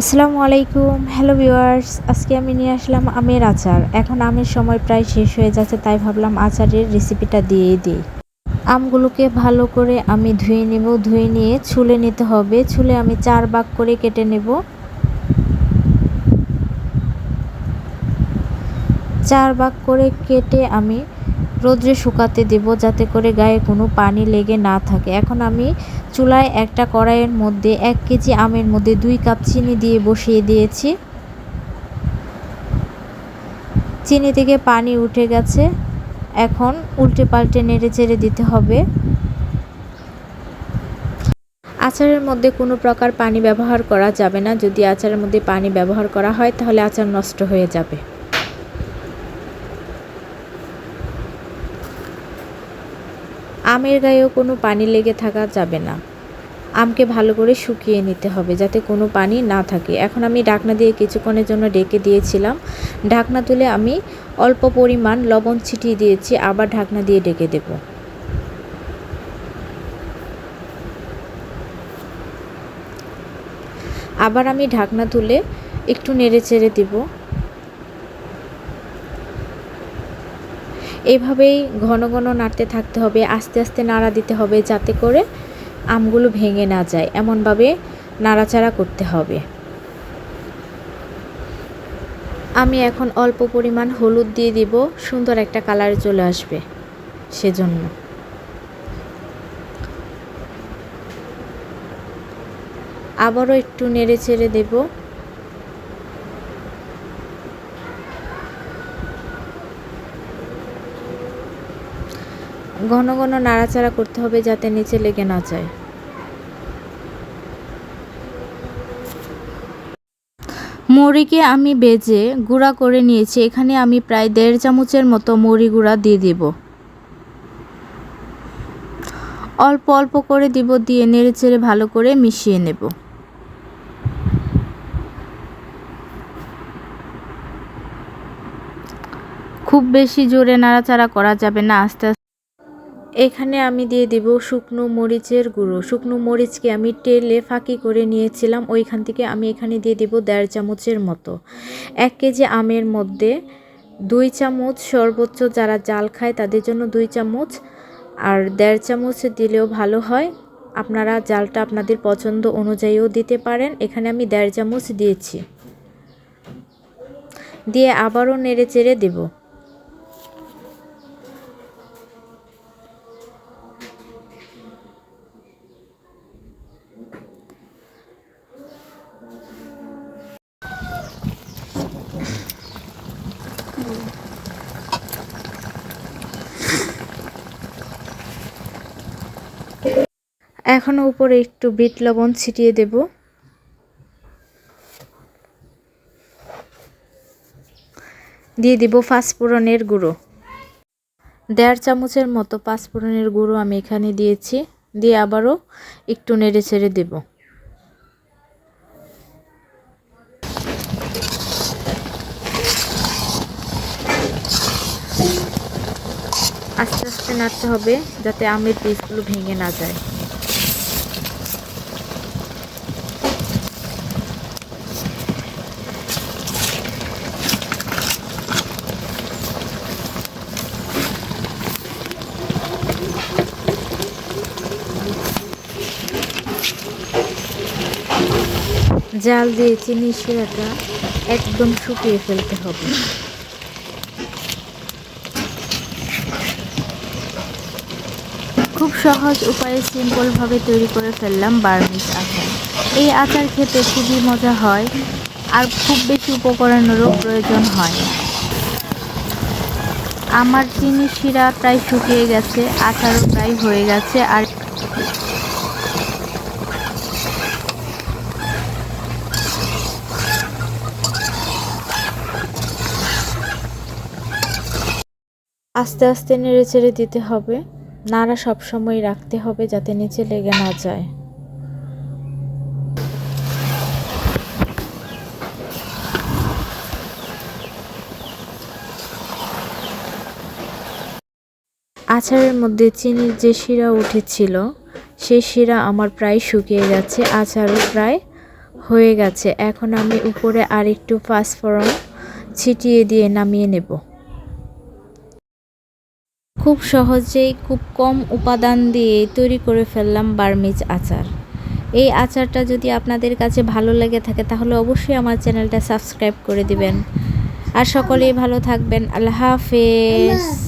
আসসালামু আলাইকুম। Hello viewers আজকে আমি নিয়ে আসলাম আমের আচার। এখন আমের সময় প্রায় শেষ হয়ে যাচ্ছে, তাই ভাবলাম আচারের রেসিপিটা দিয়েই দিই। আমগুলোকে ভালো করে আমি ধুয়ে নেব, ধুয়ে নিয়ে ছুলে নিতে হবে। ছুলে আমি চার ভাগ করে কেটে নেব। চার ভাগ করে কেটে আমি রোদ্রে শুকাতে দেব যাতে করে গায়ে কোনো পানি লেগে না থাকে। এখন আমি চুলায় একটা কড়াইয়ের মধ্যে এক কেজি আমের মধ্যে দুই কাপ চিনি দিয়ে বসিয়ে দিয়েছি। চিনি থেকে পানি উঠে গেছে। এখন উল্টে পাল্টে নেড়ে চেড়ে দিতে হবে। আচারের মধ্যে কোনো প্রকার পানি ব্যবহার করা যাবে না। যদি আচারের মধ্যে পানি ব্যবহার করা হয়, তাহলে আচার নষ্ট হয়ে যাবে। আমের গায়েও কোনো পানি লেগে থাকা যাবে না। আমকে ভালো করে শুকিয়ে নিতে হবে যাতে কোনো পানি না থাকে। এখন আমি ঢাকনা দিয়ে কিছুক্ষণের জন্য ডেকে দিয়েছিলাম। ঢাকনা তুলে আমি অল্প পরিমাণ লবণ ছিটিয়ে দিয়েছি, আবার ঢাকনা দিয়ে ডেকে দেব। আবার আমি ঢাকনা তুলে একটু নেড়ে চেড়ে দেবো। এভাবেই ঘন ঘন নাড়তে থাকতে হবে, আস্তে আস্তে নাড়া দিতে হবে যাতে করে আমগুলো ভেঙে না যায়। এমনভাবে নাড়াচাড়া করতে হবে। আমি এখন অল্প পরিমাণ হলুদ দিয়ে দিব, সুন্দর একটা কালার চলে আসবে সেজন্য। আবারও একটু নেড়ে চেড়ে দেবো। ঘন ঘন নাড়াচাড়া করতে হবে যাতে নিচে লেগে না যায়। মুড়িকে আমি বেজে গুঁড়া করে নিয়েছি। এখানে আমি প্রায় দেড় চামচের মতো মুড়ি গুঁড়া দিয়ে দিব। অল্প অল্প করে দিব দিয়ে নেড়ে চেড়ে ভালো করে মিশিয়ে নেব। খুব বেশি জোরে নাড়াচাড়া করা যাবে না। আস্তে আস্তে এখানে আমি দিয়ে দিব শুকনো মরিচের গুঁড়ো। শুকনো মরিচকে আমি টেলে ফাঁকি করে নিয়েছিলাম, ওইখান থেকে আমি এখানে দিয়ে দিব দেড় চামচের মতো। এক কেজি আমের মধ্যে দুই চামচ সর্বোচ্চ যারা জাল খায় তাদের জন্য দুই চামচ, আর দেড় চামচ দিলেও ভালো হয়। আপনারা জালটা আপনাদের পছন্দ অনুযায়ীও দিতে পারেন। এখানে আমি দেড় চামচ দিয়েছি। দিয়ে আবারও নেড়ে চেড়ে দেবো। এখন উপরে একটু বিট লবণ ছিটিয়ে দেব। দিয়ে দিব পাঁচফোড়নের গুঁড়ো। দেড় চামচের মতো পাঁচফোড়নের গুঁড়ো আমি এখানে দিয়েছি। দিয়ে আবারও একটু নেড়ে ছেড়ে দেবো। আস্তে আস্তে নাড়তে হবে যাতে আমের পিসগুলো ভেঙে না যায়। জাল দিয়ে চিনি শিরাটা একদম শুকিয়ে ফেলতে হবে। খুব সহজ উপায়ে সিম্পলভাবে তৈরি করে ফেললাম বার্মিস আচার। এই আচার খেতে খুবই মজা হয় আর খুব বেশি উপকরণেরও প্রয়োজন হয়। আমার চিনি শিরা প্রায় শুকিয়ে গেছে, আচারও প্রায় হয়ে গেছে আর আস্তে আস্তে নেড়ে চেড়ে দিতে হবে। নাড়া সবসময় রাখতে হবে যাতে নিচে লেগে না যায়। আচারের মধ্যে চিনির যে শিরা উঠেছিল সেই শিরা আমার প্রায় শুকিয়ে গেছে, আচারও প্রায় হয়ে গেছে। এখন আমি উপরে আরেকটু একটু ছিটিয়ে দিয়ে নামিয়ে নেব। খুব সহজেই খুব কম উপাদান দিয়ে তৈরি করে ফেললাম বার্মিজ আচার। এই আচারটা যদি আপনাদের কাছে ভালো লেগে থাকে, তাহলে অবশ্যই আমার চ্যানেলটা সাবস্ক্রাইব করে দিবেন। আর সকলেই ভালো থাকবেন। আল্লাহ হাফেজ।